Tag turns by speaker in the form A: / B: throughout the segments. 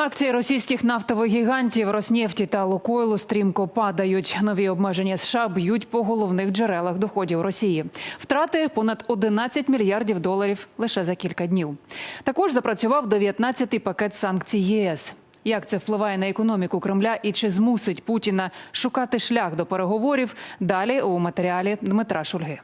A: Акції російських нафтових гігантів Роснефті та Лукойлу стрімко падають. Нові обмеження США б'ють по головних джерелах доходів Росії. Втрати понад 11 мільярдів доларів лише за кілька днів. Також запрацював 19-й пакет санкцій ЄС. Як це впливає на економіку Кремля і чи змусить Путіна шукати шлях до переговорів? Далі у матеріалі Дмитра Шульги.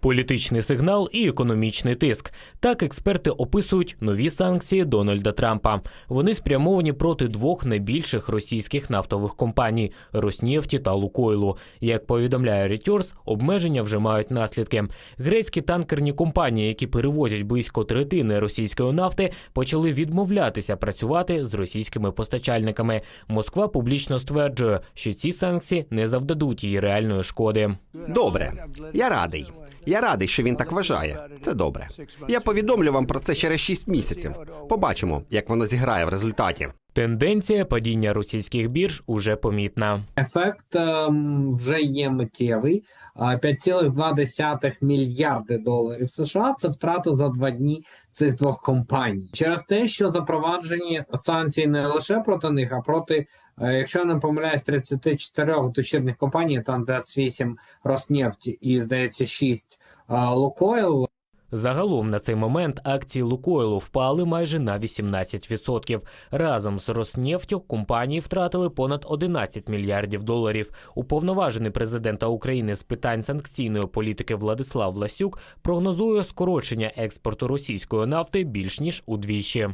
B: Політичний сигнал і економічний тиск. Так експерти описують нові санкції Дональда Трампа. Вони спрямовані проти двох найбільших російських нафтових компаній Роснефті та Лукойлу. Як повідомляє Reuters, обмеження вже мають наслідки. Грецькі танкерні компанії, які перевозять близько третини російської нафти, почали відмовлятися працювати з російськими постачальниками. Москва публічно стверджує, що ці санкції не завдадуть їй реальної шкоди.
C: Добре, я радий. Я радий, що він так вважає. Це добре. Я повідомлю вам про це через 6 місяців. Побачимо, як воно зіграє в результаті.
B: Тенденція падіння російських бірж уже помітна.
D: Ефект ем, вже є миттєвий. А, 5,2 мільярди доларів США це втрата за два дні цих двох компаній через те, що запроваджені санкції не лише проти них, а проти, е, якщо не помиляюсь, 34 дочірних компаній, там 28 Роснефті і здається 6 Лукойл.
B: Загалом на цей момент акції Лукойлу впали майже на 18%. Разом з Роснефтю компанії втратили понад 11 мільярдів доларів. Уповноважений президента України з питань санкційної політики Владислав Ласюк прогнозує скорочення експорту російської нафти більш ніж удвічі.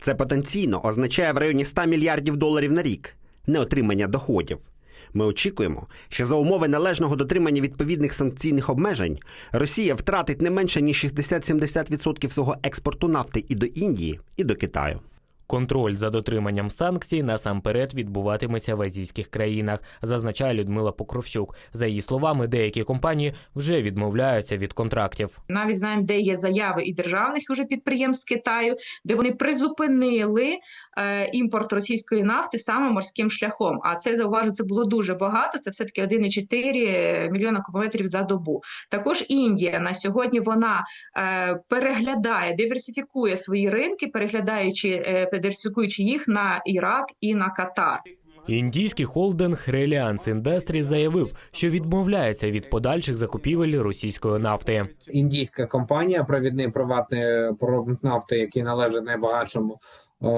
C: Це потенційно означає в районі 100 мільярдів доларів на рік неотримання доходів. Ми очікуємо, що за умови належного дотримання відповідних санкційних обмежень Росія втратить не менше ніж 60-70% свого експорту нафти і до Індії, і до Китаю.
B: Контроль за дотриманням санкцій насамперед відбуватиметься в азійських країнах, зазначає Людмила Покровщук. За її словами, деякі компанії вже відмовляються від контрактів.
E: Навіть знаємо, де є заяви і державних уже підприємств Китаю, де вони призупинили е, імпорт російської нафти саме морським шляхом. А це зауважу, це було дуже багато. Це все таки 1,4 мільйона кубометрів за добу. Також Індія на сьогодні вона е, переглядає, диверсифікує свої ринки, переглядаючи е, диверсифікуючи їх на Ірак і на Катар.
B: Індійський холдинг Reliance Industries заявив, що відмовляється від подальших закупівель російської нафти.
D: індійська компанія, провідний приватний проробник нафти, який належить найбагатшому е,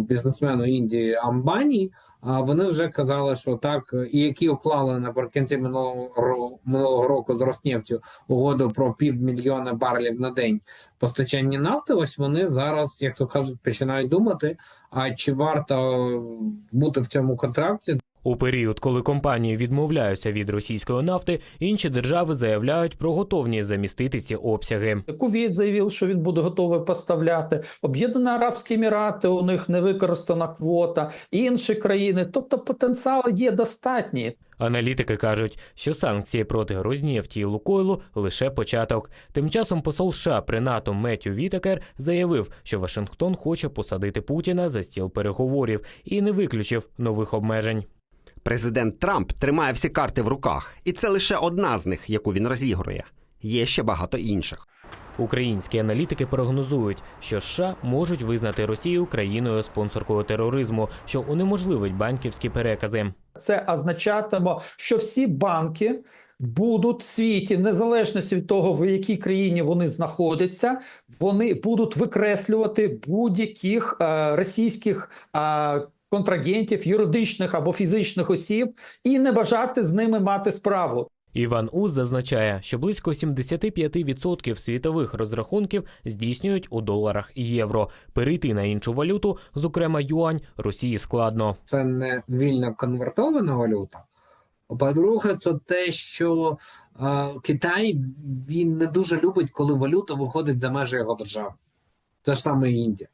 D: бізнесмену Індії Амбані. А вони вже казали, що так, і які уклали наприкінці минулого минулого року з Роснефтю угоду про півмільйона барлів на день постачання нафти. Ось вони зараз, як то кажуть, починають думати: а чи варто бути в цьому контракті?
B: У період, коли компанії відмовляються від російської нафти, інші держави заявляють про готовність замістити ці обсяги.
F: Кувейт заявив, що він буде готовий поставляти. Об'єднані Арабські Емірати, у них не використана квота, інші країни. Тобто потенціал є достатній.
B: Аналітики кажуть, що санкції проти Рознефті і Лукойлу лише початок. Тим часом посол США при НАТО Меттю Вітакер заявив, що Вашингтон хоче посадити Путіна за стіл переговорів і не виключив нових обмежень.
C: Президент Трамп тримає всі карти в руках, і це лише одна з них, яку він розігрує. Є ще багато інших.
B: Українські аналітики прогнозують, що США можуть визнати Росію країною спонсоркою тероризму, що унеможливить банківські перекази.
F: Це означатиме, що всі банки будуть в світі, в незалежності від того, в якій країні вони знаходяться, вони будуть викреслювати будь-яких е, російських. Е, Контрагентів, юридичних або фізичних осіб, і не бажати з ними мати справу.
B: Іван Уз зазначає, що близько 75% світових розрахунків здійснюють у доларах і євро. Перейти на іншу валюту, зокрема юань, Росії складно.
D: це не вільно конвертована валюта. По-друге, це те, що е, Китай він не дуже любить, коли валюта виходить за межі його держави. Те ж саме і Індія.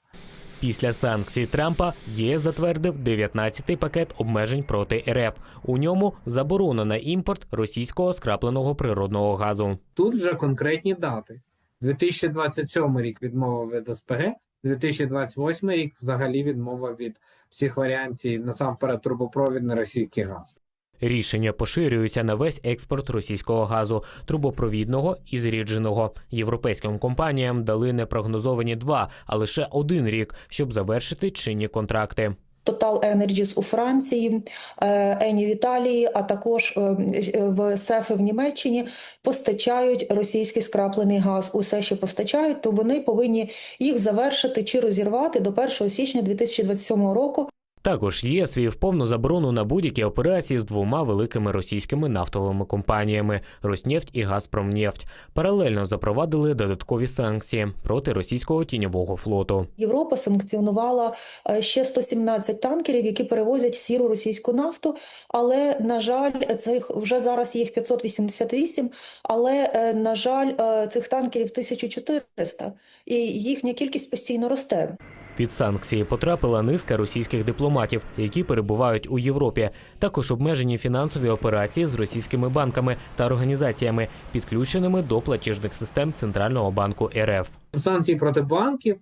B: Після санкцій Трампа ЄС затвердив 19-й пакет обмежень проти РФ. У ньому заборона на імпорт російського скрапленого природного газу.
D: Тут вже конкретні дати. 2027 рік відмова від СПГ, 2028 рік взагалі відмова від всіх варіантів, насамперед трубопровід на російський газ.
B: Рішення поширюються на весь експорт російського газу, трубопровідного і зрідженого. Європейським компаніям дали непрогнозовані два, а лише один рік, щоб завершити чинні контракти.
G: Total Energies у Франції, е, Ені в Італії, а також е, в СЕФи в Німеччині постачають російський скраплений газ. Усе, що постачають, то вони повинні їх завершити чи розірвати до 1 січня 2027 року.
B: Також ЄС вів повну заборону на будь-які операції з двома великими російськими нафтовими компаніями Роснефть і Газпромнефть. Паралельно запровадили додаткові санкції проти російського тіньового флоту.
G: Європа санкціонувала е, ще 117 танкерів, які перевозять сіру російську нафту. Але на жаль, цих вже зараз їх 588, Але е, на жаль, е, цих танкерів 1400, і їхня кількість постійно росте.
B: Під санкції потрапила низка російських дипломатів, які перебувають у Європі. Також обмежені фінансові операції з російськими банками та організаціями, підключеними до платіжних систем Центрального банку РФ.
D: санкції проти банків,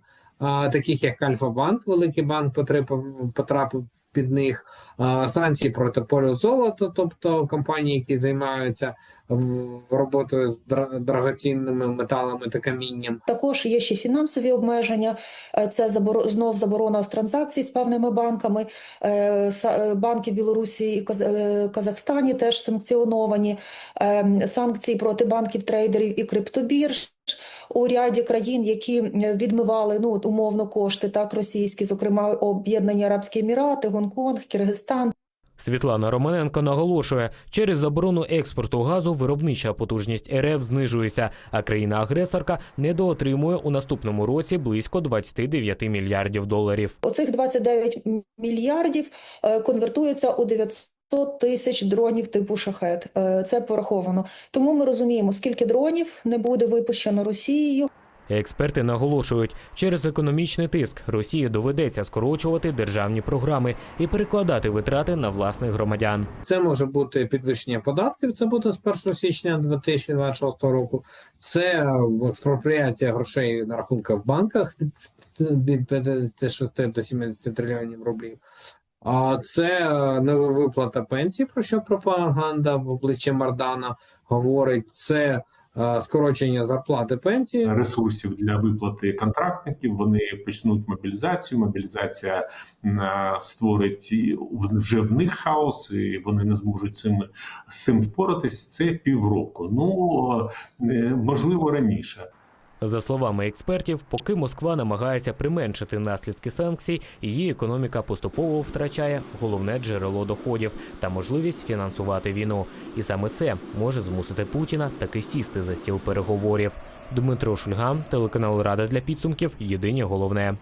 D: таких як Альфа-банк, великий банк потрапив, потрапив під них, санкції проти полю золота, тобто компанії, які займаються в- роботою з дра- драгоцінними металами та камінням.
G: Також є ще фінансові обмеження. Е, Це заборо... знов заборона з транзакцій з певними банками. Е, е, Банки в Білорусі і Каз... Казахстані теж санкціоновані. Е, Санкції проти банків, трейдерів і криптобірж. У ряді країн, які відмивали ну умовно кошти, так російські, зокрема Об'єднані Арабські Емірати, Гонконг, Киргизстан.
B: Світлана Романенко наголошує, через заборону експорту газу виробнича потужність РФ знижується, а країна-агресорка недоотримує у наступному році близько 29 мільярдів доларів.
G: Оцих 29 мільярдів е, конвертуються у 900 тисяч дронів типу шахет. Е, Це пораховано. Тому ми розуміємо, скільки дронів не буде випущено Росією.
B: Експерти наголошують, через економічний тиск Росії доведеться скорочувати державні програми і перекладати витрати на власних громадян.
D: Це може бути підвищення податків. Це буде з 1 січня 2026 року. Це е, експропріація грошей на рахунках в банках від- від 56 до 70 трильйонів рублів. А це е, невиплата пенсій, про що пропаганда в обличчя Мардана говорить. Це скорочення зарплати пенсії.
H: ресурсів для виплати контрактників. Вони почнуть мобілізацію. Мобілізація е, створить вже в них хаос, і вони не зможуть цим цим впоратись. Це півроку. Ну е, можливо раніше.
B: За словами експертів, поки Москва намагається применшити наслідки санкцій, її економіка поступово втрачає головне джерело доходів та можливість фінансувати війну. І саме це може змусити Путіна таки сісти за стіл переговорів. Дмитро Шульган, телеканал Рада для підсумків. Єдині головне.